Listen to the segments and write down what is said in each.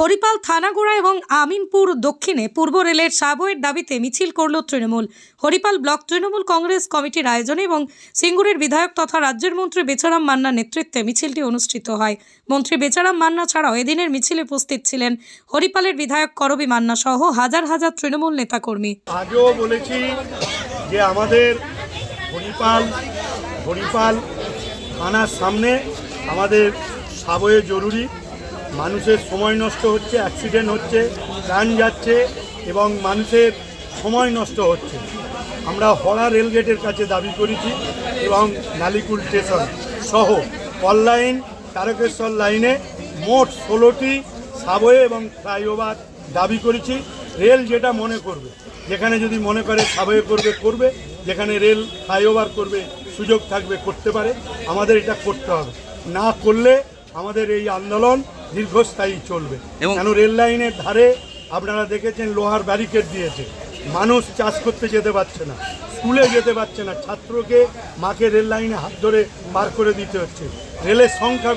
হরিপাল থানাগোড়া এবং আমিনপুর দক্ষিণে পূর্ব রেলের সাবয়ের দাবিতে মিছিল করল তৃণমূল। হরিপাল ব্লক তৃণমূল কংগ্রেস কমিটির আয়োজনে এবং সিঙ্গুরের বিধায়ক তথা রাজ্যের মন্ত্রী বেচারাম মান্নার নেতৃত্বে মিছিলটি অনুষ্ঠিত হয়। মন্ত্রী বেচারাম মান্না ছাড়াও এদিনের মিছিলে উপস্থিত ছিলেন হরিপালের বিধায়ক করবি মান্না সহ হাজার হাজার তৃণমূল নেতাকর্মী। আগেও বলেছি যে আমাদের হরিপাল হরিপাল থানার সামনে আমাদের সাবয়ে জরুরি। মানুষের সময় নষ্ট হচ্ছে অ্যাক্সিডেন্ট হচ্ছে, প্রাণ যাচ্ছে এবং মানুষের সময় নষ্ট হচ্ছে। আমরা হড়া রেলগেটের কাছে দাবি করেছি এবং নালিকুল স্টেশন সহ অনলাইন তারকেশ্বর লাইনে মোট ষোলোটি সাবওয়ে এবং ফ্লাইওভার দাবি করেছি। রেল যেটা মনে করবে, যেখানে যদি মনে করে সাবওয়ে করবে করবে। যেখানে রেল ফ্লাইওভার করবে, সুযোগ থাকবে, করতে পারে। আমাদের এটা করতে হবে। না করলে আমাদের এই আন্দোলন দীর্ঘস্থায়ী চলবে। এবং- কেন রেল লাইনের ধারে আপনারা দেখেছেন লোহার ব্যারিকেড দিয়েছে। মানুষ চাষ করতে যেতে পারছে না স্কুলে যেতে পারছে না ছাত্রকে মাকে রেল লাইনে হাত ধরে পার করে দিতে হচ্ছে। রেলের সংখ্যা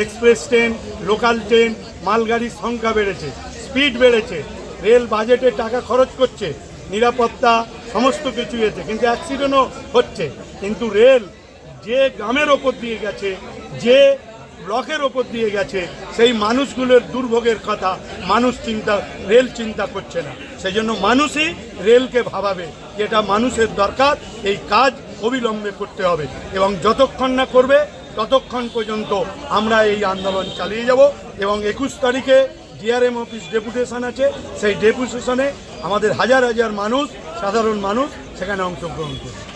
এক্সপ্রেস ট্রেন লোকাল ট্রেন মালগাড়ির সংখ্যা বেড়েছে স্পিড বেড়েছে। রেল বাজেটে টাকা খরচ করছে নিরাপত্তা সমস্ত কিছু এতে কিন্তু অ্যাক্সিডেন্টও হচ্ছে। কিন্তু রেল যে গ্রামের ওপর দিয়ে গেছে যে ব্লকের ওপর দিয়ে গেছে, সেই মানুষগুলোর দুর্ভোগের কথা মানুষ চিন্তা, রেল চিন্তা করছে না। সেই জন্য মানুষই রেলকে ভাবাবে, যেটা মানুষের দরকার, এই কাজ অবিলম্বে করতে হবে এবং যতক্ষণ না করবে, ততক্ষণ পর্যন্ত আমরা এই আন্দোলন চালিয়ে যাব এবং একুশ তারিখে ডিআরএম অফিস ডেপুটেশন আছে, সেই ডেপুটেশনে আমাদের হাজার হাজার মানুষ, সাধারণ মানুষ সেখানে অংশগ্রহণ করবে।